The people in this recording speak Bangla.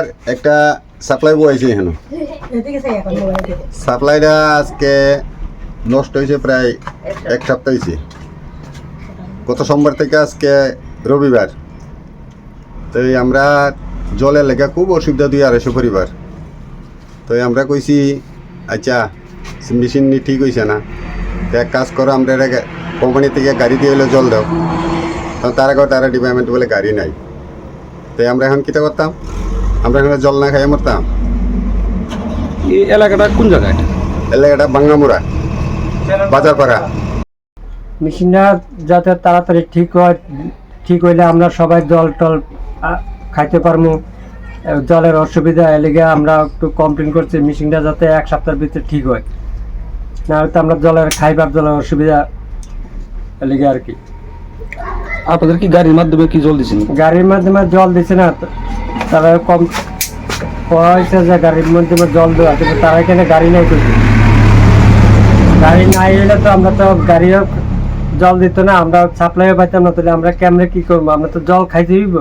আর একটা সাপ্লাই বয়েছে এখানে। সাপ্লাইটা আজকে নষ্ট হয়েছে প্রায় এক সপ্তাহ হয়েছে গত সোমবার থেকে আজকে রবিবার। তো আমরা জলের লেগে খুব অসুবিধা দুই আড়াইশো পরিবার। তো আমরা কইছি আচ্ছা মেশিন ঠিক হয়েছে না। তো এক কাজ করো, আমরা এটা কোম্পানি থেকে গাড়ি দিয়ে হলে জল দাও। তখন তারা তারা ডিপার্টমেন্ট বলে গাড়ি নাই। তো আমরা এখন কীটা করতাম? আমরা এখানে জল না খাইয়ে মরতাম। এই এলাকাটা কোন জায়গায়? এলাকাটা বাঙ্গামুরা বাজার পাড়া। মেশিনটা যাতে তাড়াতাড়ি ঠিক হয় ঠিক হইলে আমরা সবাই জল টল খাইতে পারব জলের অসুবিধা এলিগে আমরা একটু কমপ্লেন করছি মেশিনটা যাতে এক সপ্তাহের ভিতরে ঠিক হয়। না হয়তো আমরা জলের খাইবার জলের অসুবিধা এলিগে আর কি। আপনাদের কি গাড়ির মাধ্যমে কি জল দিচ্ছেন গাড়ির মাধ্যমে জল দিচ্ছে না তারা কম করা হয়েছে যে গাড়ির মধ্যে জল দেওয়া কিন্তু তারা এখানে গাড়ি নাই করছে গাড়ি নাই হলে তো আমরা তো গাড়িও জল দিত না, আমরা সাপ্লাইও পাইতাম না, তাহলে আমরা কেমনে কি করব? আমরা তো জল খাইতে হইব।